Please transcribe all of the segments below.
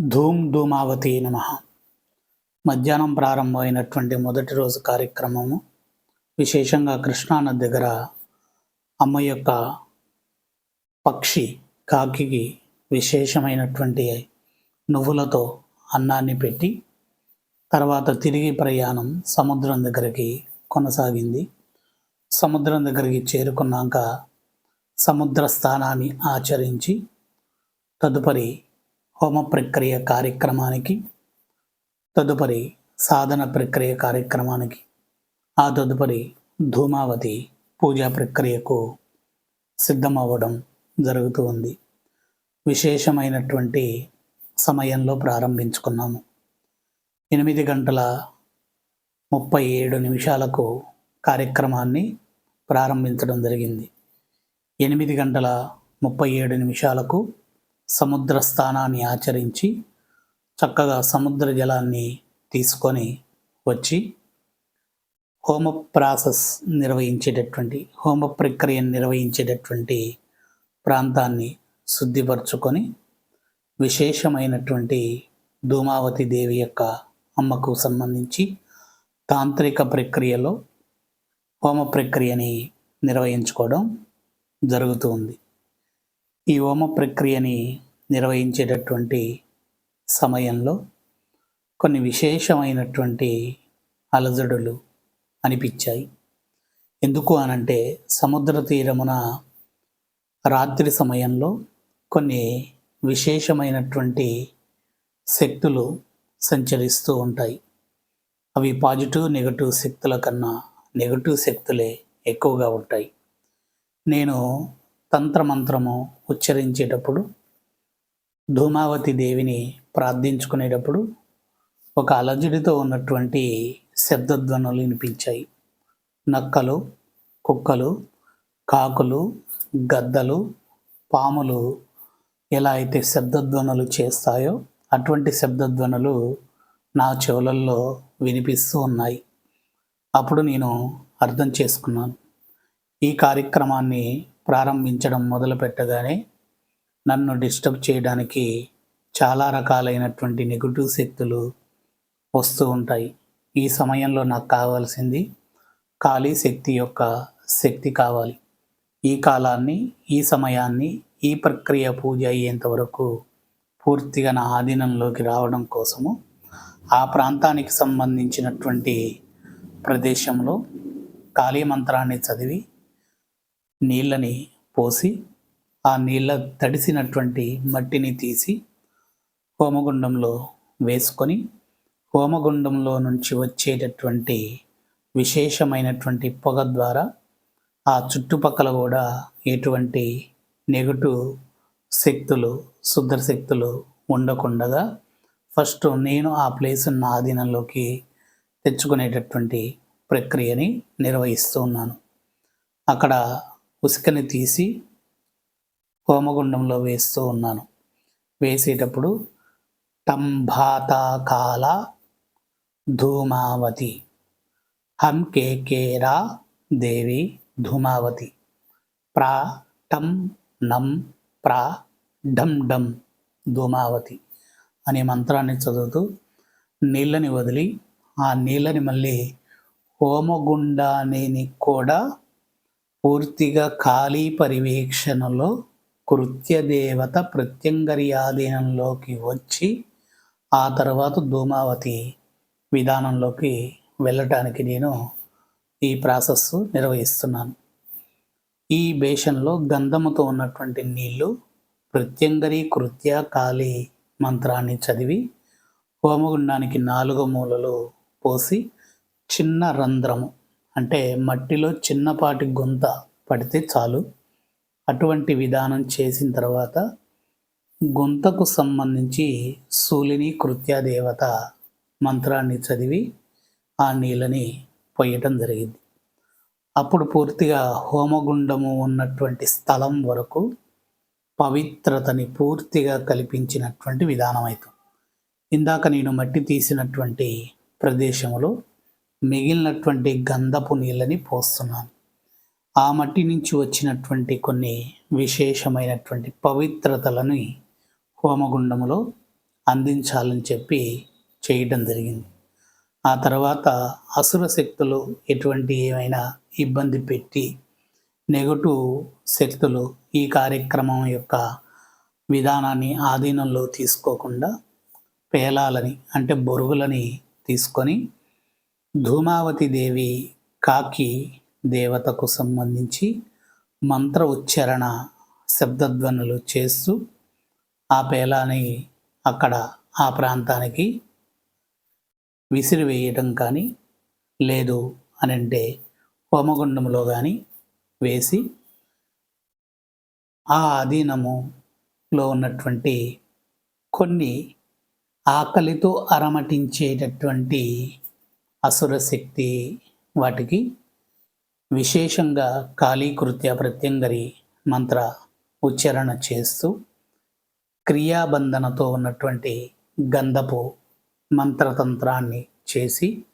ధూమ్ ధూమావతి నమ. మధ్యాహ్నం ప్రారంభమైనటువంటి మొదటి రోజు కార్యక్రమము విశేషంగా కృష్ణానది దగ్గర అమ్మ యొక్క పక్షి కాకికి విశేషమైనటువంటి నువ్వులతో అన్నాన్ని పెట్టి తర్వాత తిరిగి ప్రయాణం సముద్రం దగ్గరికి కొనసాగింది. సముద్రం దగ్గరికి చేరుకున్నాక సముద్ర స్థానాన్ని ఆచరించి తదుపరి హోమ ప్రక్రియ కార్యక్రమానికి తదుపరి సాధన ప్రక్రియ కార్యక్రమానికి ఆ తదుపరి ధూమావతి పూజా ప్రక్రియకు సిద్ధమవ్వడం జరుగుతూ ఉంది. విశేషమైనటువంటి సమయంలో ప్రారంభించుకున్నాము. ఎనిమిది గంటల ముప్పై ఏడు నిమిషాలకు కార్యక్రమాన్ని ప్రారంభించడం జరిగింది. ఎనిమిది గంటల ముప్పై ఏడు నిమిషాలకు సముద్ర స్థానాన్ని ఆచరించి చక్కగా సముద్ర జలాన్ని తీసుకొని వచ్చి హోమ ప్రాసెస్ నిర్వహించేటటువంటి హోమ ప్రక్రియను నిర్వహించేటటువంటి ప్రాంతాన్ని శుద్ధిపరచుకొని విశేషమైనటువంటి ధూమావతి దేవి యొక్క అమ్మకు సంబంధించి తాంత్రిక ప్రక్రియలో హోమ ప్రక్రియని నిర్వహించుకోవడం జరుగుతూ ఉంది. ఈ హోమ ప్రక్రియని నిర్వహించేటటువంటి సమయంలో కొన్ని విశేషమైనటువంటి అలజడులు అనిపించాయి. ఎందుకు అనంటే సముద్ర తీరమున రాత్రి సమయంలో కొన్ని విశేషమైనటువంటి శక్తులు సంచరిస్తూ ఉంటాయి. అవి పాజిటివ్ నెగటివ్ శక్తుల కన్నా నెగటివ్ శక్తులే ఎక్కువగా ఉంటాయి. నేను తంత్రమంత్రము ఉచ్చరించేటప్పుడు ధూమావతి దేవిని ప్రార్థించుకునేటప్పుడు ఒక అలజడితో ఉన్నటువంటి శబ్దధ్వనులు వినిపించాయి. నక్కలు కుక్కలు కాకులు గద్దలు పాములు ఎలా అయితే శబ్దధ్వనులు చేస్తాయో అటువంటి శబ్దధ్వనులు నా చెవులల్లో వినిపిస్తూ ఉన్నాయి. అప్పుడు నేను అర్థం చేసుకున్నాను. ఈ కార్యక్రమాన్ని ప్రారంభించడం మొదలు పెట్టగానే నన్ను డిస్టర్బ్ చేయడానికి చాలా రకాలైనటువంటి నెగిటివ్ శక్తులు వస్తూ ఉంటాయి. ఈ సమయంలో నాకు కావాల్సింది ఖాళీ శక్తి యొక్క శక్తి కావాలి. ఈ కాలాన్ని ఈ సమయాన్ని ఈ ప్రక్రియ పూజ అయ్యేంత వరకు పూర్తిగా నా ఆధీనంలోకి రావడం కోసము ఆ ప్రాంతానికి సంబంధించినటువంటి ప్రదేశంలో కాళీ మంత్రాన్ని చదివి నీళ్ళని పోసి ఆ నీళ్ళ తడిసినటువంటి మట్టిని తీసి హోమగుండంలో వేసుకొని హోమగుండంలో నుంచి వచ్చేటటువంటి విశేషమైనటువంటి పొగ ద్వారా ఆ చుట్టుపక్కల కూడా ఎటువంటి నెగటివ్ శక్తులు శుద్ధ శక్తులు ఉండకుండగా ఫస్ట్ నేను ఆ ప్లేస్ నా ఆధీనంలోకి తెచ్చుకునేటటువంటి ప్రక్రియని నిర్వహిస్తూ ఉన్నాను. అక్కడ ఉసుకని తీసి హోమగుండంలో వేస్తూ ఉన్నాను. వేసేటప్పుడు టంభాతాకాల ధూమావతి హం కేకేరా దేవి ధూమావతి ప్రా టం నం ప్రా ఢం ఢం ధూమావతి అనే మంత్రాన్ని చదువుతూ నీళ్ళని వదిలి ఆ నీళ్ళని మళ్ళీ హోమగుండాన్ని కూడా పూర్తిగా ఖాళీ పర్యవేక్షణలో కృత్యదేవత ప్రత్యంగర్యాధీనంలోకి వచ్చి ఆ తర్వాత ధూమావతి విధానంలోకి వెళ్ళటానికి నేను ఈ ప్రాసెస్ నిర్వహిస్తున్నాను. ఈ బేషన్లో గంధముతో ఉన్నటువంటి నీళ్ళు ప్రత్యంగరి కృత్య కాళీ మంత్రాన్ని చదివి హోమగుండానికి నాలుగు మూలలు పోసి చిన్న రంధ్రము అంటే మట్టిలో చిన్నపాటి గుంత పడితే చాలు. అటువంటి విధానం చేసిన తర్వాత గుంతకు సంబంధించి శూలిని కృత్యాదేవత మంత్రాన్ని చదివి ఆ నీళ్ళని పొయ్యటం జరిగింది. అప్పుడు పూర్తిగా హోమగుండము ఉన్నటువంటి స్థలం వరకు పవిత్రతని పూర్తిగా కల్పించినటువంటి విధానం అవుతుంది ఇందాక నేను మట్టి తీసినటువంటి ప్రదేశంలో మిగిలినటువంటి గంధపు నీళ్ళని పోస్తున్నాను. ఆ మట్టి నుంచి వచ్చినటువంటి కొన్ని విశేషమైనటువంటి పవిత్రతలని హోమగుండములో అందించాలని చెప్పి చేయటం జరిగింది. ఆ తర్వాత అసుర శక్తులు ఎటువంటి ఏమైనా ఇబ్బంది పెట్టి నెగటివ్ శక్తులు ఈ కార్యక్రమం యొక్క విధానాన్ని ఆధీనంలో తీసుకోకుండా పేలాలని అంటే బొరుగులని తీసుకొని ధూమావతి దేవి కాకి దేవతకు సంబంధించి మంత్ర ఉచ్చారణ శబ్దధ్వనులు చేస్తూ ఆ పేలాని అక్కడ ఆ ప్రాంతానికి విసిరివేయటం కానీ లేదు అని అంటే హోమగుండంలో కానీ వేసి ఆ అధీనములో ఉన్నటువంటి కొన్ని ఆకలితో అరమటించేటటువంటి అసుర శక్తి వాటికి విశేషంగా కాళీకృత్య ప్రత్యంగరి మంత్ర ఉచ్చారణ చేస్తూ క్రియాబంధనతో ఉన్నటువంటి గంధపు మంత్రతంత్రాన్ని చేసి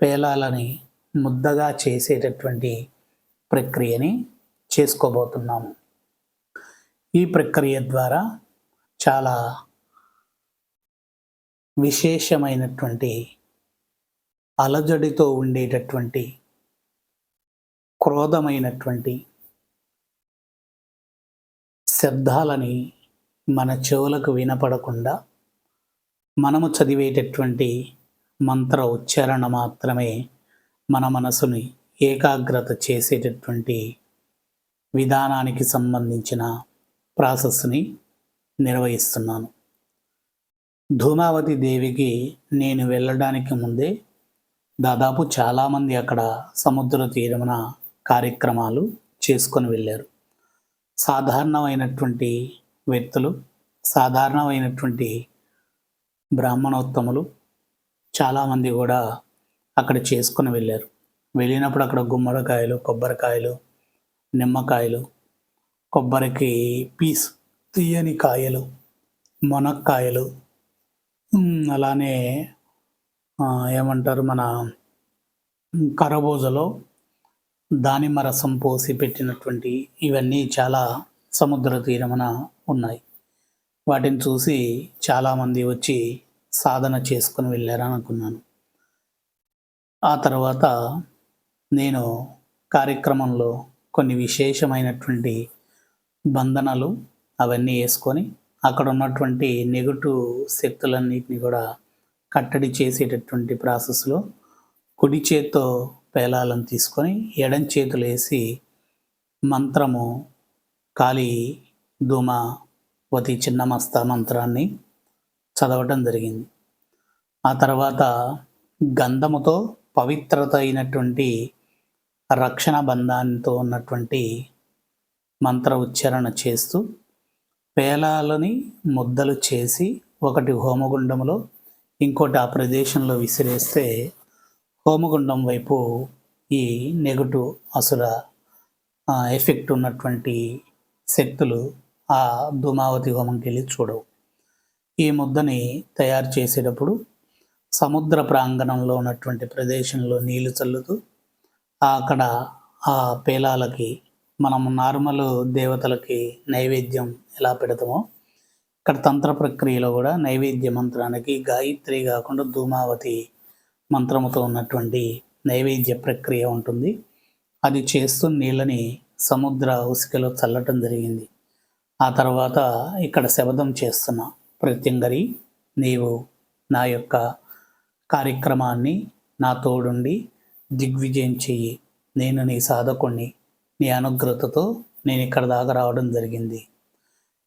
పేలాలని ముద్దగా చేసేటటువంటి ప్రక్రియని చేసుకోబోతున్నాము ఈ ప్రక్రియ ద్వారా చాలా విశేషమైనటువంటి అలజడితో ఉండేటటువంటి క్రోధమైనటువంటి శబ్దాలని మన చెవులకు వినపడకుండా మనము చదివేటటువంటి మంత్ర ఉచ్చారణ మాత్రమే మన మనసుని ఏకాగ్రత చేసేటటువంటి విధానానికి సంబంధించిన ప్రాసెస్ని నిర్వహిస్తున్నాను. ధూమావతి దేవికి నేను వెళ్ళడానికి ముందే దాదాపు చాలామంది అక్కడ సముద్ర తీరమున కార్యక్రమాలు చేసుకొని వెళ్ళారు. సాధారణమైనటువంటి వ్యక్తులు సాధారణమైనటువంటి బ్రాహ్మణోత్తములు చాలామంది కూడా అక్కడ చేసుకొని వెళ్ళారు. వెళ్ళినప్పుడు అక్కడ గుమ్మడికాయలు కొబ్బరికాయలు నిమ్మకాయలు కొబ్బరికి పీస్ తీయని కాయలు మునక్కాయలు అలానే ఏమంటారు మన కరబోజలో దానిమ్మ రసం పోసి పెట్టినటువంటి ఇవన్నీ చాలా సముద్ర తీరమున ఉన్నాయి. వాటిని చూసి చాలామంది వచ్చి సాధన చేసుకుని వెళ్ళారని అనుకున్నాను. ఆ తర్వాత నేను కార్యక్రమంలో కొన్ని విశేషమైనటువంటి బంధనలు అవన్నీ వేసుకొని అక్కడ ఉన్నటువంటి నెగటివ్ శక్తులన్నిటిని కూడా కట్టడి చేసేటటువంటి ప్రాసెస్లో కుడి చేత్తో పేలాలను తీసుకొని ఎడం చేతులు వేసి మంత్రము కాళీ ధూమ వతి చిన్నమస్త మంత్రాన్ని చదవటం జరిగింది. ఆ తర్వాత గంధముతో పవిత్రత అయినటువంటి రక్షణ బంధానితో ఉన్నటువంటి మంత్ర ఉచ్చారణ చేస్తూ పేలాలని ముద్దలు చేసి ఒకటి హోమగుండంలో ఇంకోటి ఆ ప్రదేశంలో విసిరేస్తే హోమగుండం వైపు ఈ నెగటివ్ అసుర ఎఫెక్ట్ ఉన్నటువంటి శక్తులు ఆ ధూమావతి హోమంకి వెళ్ళి చూడవు. ఈ ముద్దని తయారు చేసేటప్పుడు సముద్ర ప్రాంగణంలో ఉన్నటువంటి ప్రదేశంలో నీళ్ళు చల్లుతూ అక్కడ ఆ పేలాలకి మనం నార్మల్ దేవతలకి నైవేద్యం ఎలా పెడతామో ఇక్కడ తంత్ర ప్రక్రియలో కూడా నైవేద్య మంత్రానికి గాయత్రి కాకుండా ధూమావతి మంత్రముతో ఉన్నటువంటి నైవేద్య ప్రక్రియ ఉంటుంది. అది చేస్తూ నీళ్ళని సముద్ర ఉసికలో చల్లటం జరిగింది. ఆ తర్వాత ఇక్కడ శబదం చేస్తున్న ప్రత్యంగరి నీవు నా యొక్క కార్యక్రమాన్ని నా తోడుండి దిగ్విజయం చెయ్యి. నేను నీ సాధకుణ్ణి నీ అనుగ్రతతో నేను ఇక్కడ దాకా రావడం జరిగింది.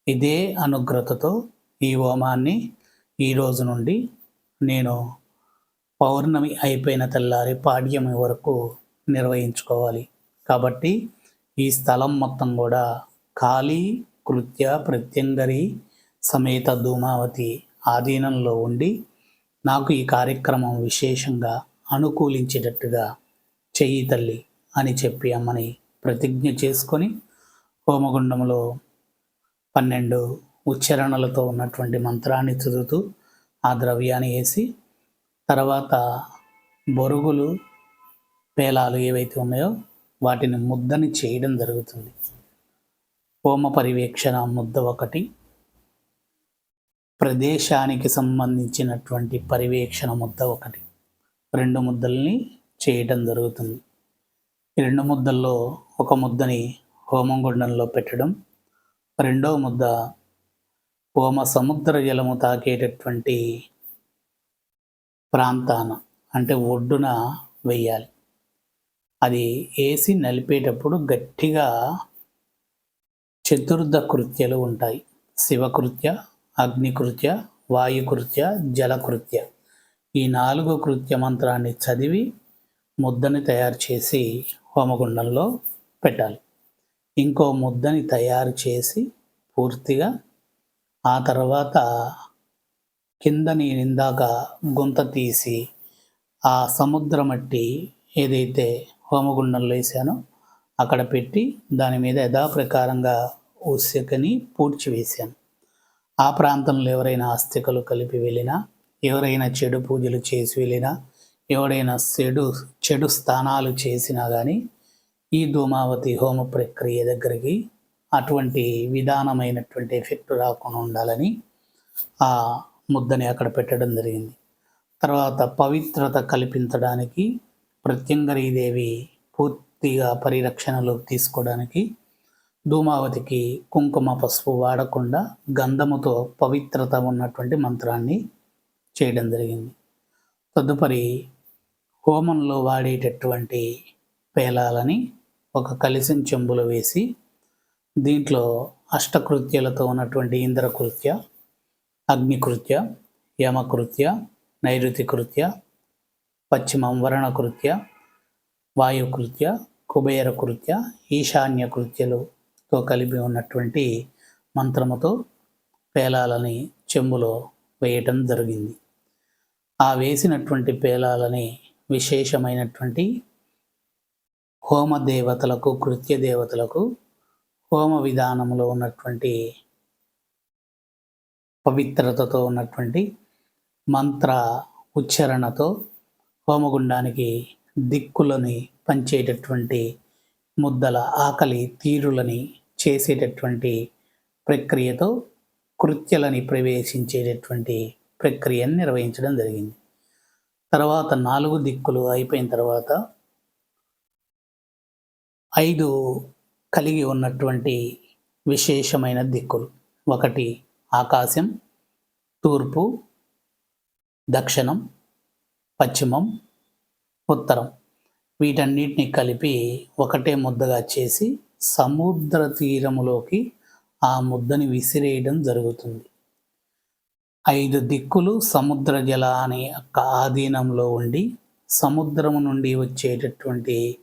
ఇదే అనుగ్రతతో ఈ హోమాన్ని ఈరోజు నుండి నేను పౌర్ణమి అయిపోయిన తెల్లారి పాడ్యమి వరకు నిర్వహించుకోవాలి. కాబట్టి ఈ స్థలం మొత్తం కూడా ఖాళీ కృత్య ప్రత్యంగరి సమేత ధూమావతి ఆధీనంలో ఉండి నాకు ఈ కార్యక్రమం విశేషంగా అనుకూలించేటట్టుగా చెయ్యి తల్లి అని చెప్పి అమ్మని ప్రతిజ్ఞ చేసుకొని హోమగుండంలో పన్నెండు ఉచ్చారణలతో ఉన్నటువంటి మంత్రాన్ని చదువుతూ ఆ ద్రవ్యాన్ని వేసి తర్వాత బొరుగులు పేలాలు ఏవైతే ఉన్నాయో వాటిని ముద్దని చేయడం జరుగుతుంది. హోమ పర్యవేక్షణ ముద్ద ఒకటి. ప్రదేశానికి సంబంధించినటువంటి పర్యవేక్షణ ముద్ద ఒకటి. రెండు ముద్దల్ని చేయటం జరుగుతుంది. ఈ రెండు ముద్దల్లో ఒక ముద్దని హోమగుండంలో పెట్టడం రెండో ముద్ద హోమ సముద్ర జలము తాకేటటువంటి ప్రాంతాన అంటే ఒడ్డున వెయ్యాలి. అది వేసి నలిపేటప్పుడు గట్టిగా చతుర్థ కృత్యలు ఉంటాయి. శివకృత్య అగ్నికృత్య వాయుకృత్య జలకృత్య. ఈ నాలుగు కృత్య మంత్రాన్ని చదివి ముద్దని తయారు చేసి హోమగుండంలో పెట్టాలి. ఇంకో ముద్దని తయారు చేసి పూర్తిగా ఆ తర్వాత కింద నేను ఇందాక గుంత తీసి ఆ సముద్ర మట్టి ఏదైతే హోమగుండంలో వేసానో అక్కడ పెట్టి దాని మీద యథాప్రకారంగా ఉస్యకని పూడ్చి వేశాను. ఆ ప్రాంతంలో ఎవరైనా ఆస్తికలు కలిపి వెళ్ళినా ఎవరైనా చెడు పూజలు చేసి వెళ్ళినా ఎవడైనా చెడు చెడు స్థానాలు చేసినా కానీ ఈ ధూమావతి హోమ ప్రక్రియ దగ్గరికి అటువంటి విధానమైనటువంటి ఎఫెక్ట్ రాకుండా ఉండాలని ఆ ముద్దని అక్కడ పెట్టడం జరిగింది. తర్వాత పవిత్రత కల్పించడానికి ప్రత్యంగరీదేవి పూర్తిగా పరిరక్షణలో తీసుకోవడానికి ధూమావతికి కుంకుమ పసుపు వాడకుండా గంధముతో పవిత్రత ఉన్నటువంటి మంత్రాన్ని చేయడం జరిగింది. తదుపరి హోమంలో వాడేటటువంటి పేలాలని ఒక కలిసిన చెంబులో వేసి దీంట్లో అష్టకృత్యాలతో ఉన్నటువంటి ఇంద్రకృత్య అగ్నికృత్య యమకృత్య నైరుతి కృత్య పశ్చిమం వరణకృత్య వాయుకృత్య కుబేర కృత్య ఈశాన్య కృత్యలతో కలిపి ఉన్నటువంటి మంత్రముతో పేలాలని చెంబులో వేయటం జరిగింది. ఆ వేసినటువంటి పేలాలని విశేషమైనటువంటి హోమ దేవతలకు కృత్య దేవతలకు హోమ విధానంలో ఉన్నటువంటి పవిత్రతతో ఉన్నటువంటి మంత్ర ఉచ్చారణతో హోమగుండానికి దిక్కులని పంచేటటువంటి ముద్దల ఆకలి తీరులని చేసేటటువంటి ప్రక్రియతో కృత్యలని ప్రవేశించేటటువంటి ప్రక్రియను నిర్వహించడం జరిగింది. తర్వాత నాలుగు దిక్కులు అయిపోయిన తర్వాత ఐదు కలిగి ఉన్నటువంటి విశేషమైన దిక్కులు. ఒకటి ఆకాశం తూర్పు దక్షిణం పశ్చిమం ఉత్తరం. వీటన్నిటిని కలిపి ఒకటే ముద్దగా చేసి సముద్ర తీరములోకి ఆ ముద్దని విసిరేయడం జరుగుతుంది. ఐదు దిక్కులు సముద్ర జలాన్ని యొక్క ఆధీనంలో ఉండి సముద్రము నుండి వచ్చేటటువంటి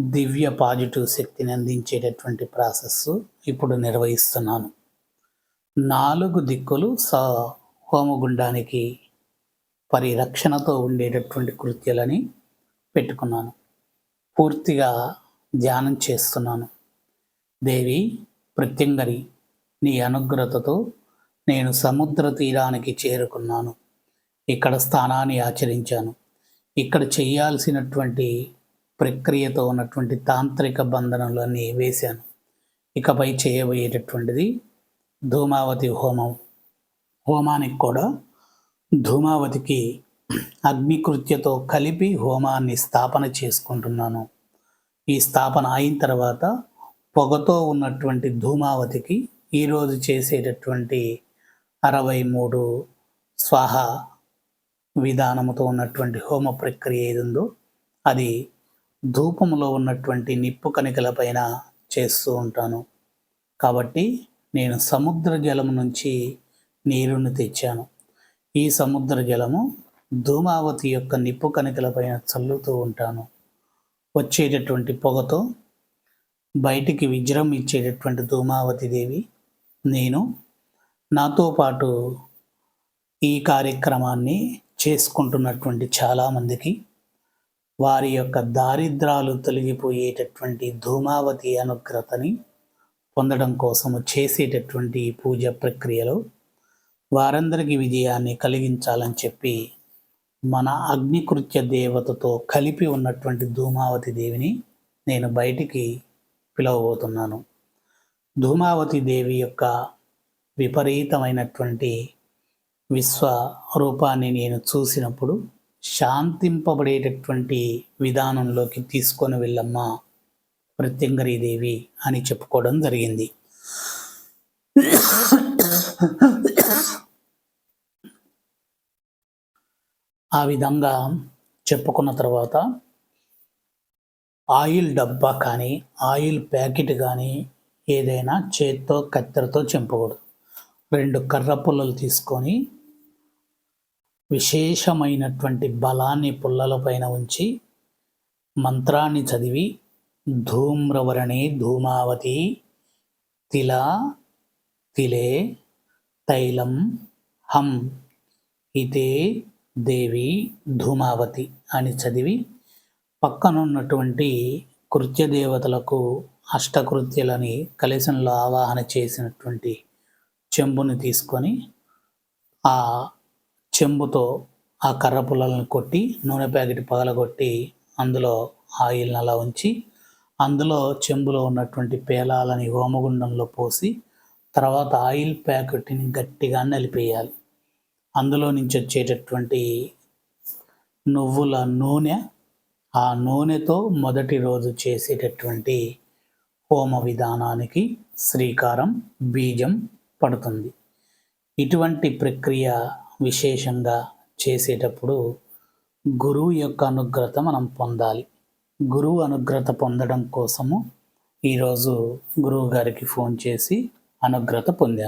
దివ్య పాజిటివ్ శక్తిని అందించేటటువంటి ప్రాసెస్ ఇప్పుడు నిర్వహిస్తున్నాను. నాలుగు దిక్కులు స హోమగుండానికి పరిరక్షణతో ఉండేటటువంటి కృత్యాలని పెట్టుకున్నాను. పూర్తిగా ధ్యానం చేస్తున్నాను. దేవి ప్రత్యంగరి నీ అనుగ్రతతో నేను సముద్ర తీరానికి చేరుకున్నాను. ఇక్కడ స్థానాన్ని ఆచరించాను. ఇక్కడ చేయాల్సినటువంటి ప్రక్రియతో ఉన్నటువంటి తాంత్రిక బంధనలన్నీ వేశాను. ఇకపై చేయబోయేటటువంటిది ధూమావతి హోమం. హోమానికి కూడా ధూమావతికి అగ్నికృత్యతో కలిపి హోమాన్ని స్థాపన చేసుకుంటున్నాను. ఈ స్థాపన అయిన తర్వాత పొగతో ఉన్నటువంటి ధూమావతికి ఈరోజు చేసేటటువంటి అరవై మూడు స్వాహ విధానముతో ఉన్నటువంటి హోమ ప్రక్రియ ఏది ఉందో అది ధూపంలో ఉన్నటువంటి నిప్పు కణికల పైన చేస్తూ ఉంటాను. కాబట్టి నేను సముద్ర జలం నుంచి నీరుని తెచ్చాను. ఈ సముద్ర జలము ధూమావతి యొక్క నిప్పు కణికలపైన చల్లుతూ ఉంటాను. వచ్చేటటువంటి పొగతో బయటికి విజృంభించేటటువంటి ధూమావతి దేవి నేను నాతో పాటు ఈ కార్యక్రమాన్ని చేసుకుంటున్నటువంటి చాలామందికి వారి యొక్క దారిద్రాలు తొలగిపోయేటటువంటి ధూమావతి అనుగ్రతని పొందడం కోసము చేసేటటువంటి పూజ ప్రక్రియలో వారందరికీ విజయాన్ని కలిగించాలని చెప్పి మన అగ్నికృత్య దేవతతో కలిపి ఉన్నటువంటి ధూమావతి దేవిని నేను బయటికి పిలవబోతున్నాను. ధూమావతి దేవి యొక్క విపరీతమైనటువంటి విశ్వ రూపాన్ని నేను చూసినప్పుడు శాంతింపబడేటటువంటి విధానంలోకి తీసుకొని వెళ్ళమ్మా మృత్యుంగరీదేవి అని చెప్పుకోవడం జరిగింది. ఆ విధంగా చెప్పుకున్న తర్వాత ఆయిల్ డబ్బా కానీ ఆయిల్ ప్యాకెట్ కానీ ఏదైనా చేత్తో కత్తెరతో చెంపకూడదు. రెండు కర్ర పుల్లలు తీసుకొని విశేషమైనటువంటి బలాన్ని పుల్లల పైన ఉంచి మంత్రాన్ని చదివి ధూమ్రవరణి ధూమావతి తిల తిలే తైలం హం ఇతే దేవి ధూమావతి అని చదివి పక్కనున్నటువంటి కృత్య దేవతలకు అష్టకృత్యలని కలశంలో ఆవాహన చేసినటువంటి చెంబుని తీసుకొని ఆ చెంబుతో ఆ కర్ర పుల్లలను కొట్టి నూనె ప్యాకెట్ పగలగొట్టి అందులో ఆయిల్ అలా ఉంచి అందులో చెంబులో ఉన్నటువంటి పేలాలని హోమగుండంలో పోసి తర్వాత ఆయిల్ ప్యాకెట్ని గట్టిగా నలిపేయాలి. అందులో నుంచి వచ్చేటటువంటి నువ్వుల నూనె ఆ నూనెతో మొదటి రోజు చేసేటటువంటి హోమ విధానానికి శ్రీకారం బీజం పడుతుంది. ఇటువంటి ప్రక్రియ విశేషంగా చేసేటప్పుడు గురువు యొక్క అనుగ్రత మనం పొందాలి. గురువు అనుగ్రత పొందడం కోసము ఈరోజు గురువు గారికి ఫోన్ చేసి అనుగ్రత పొందాను.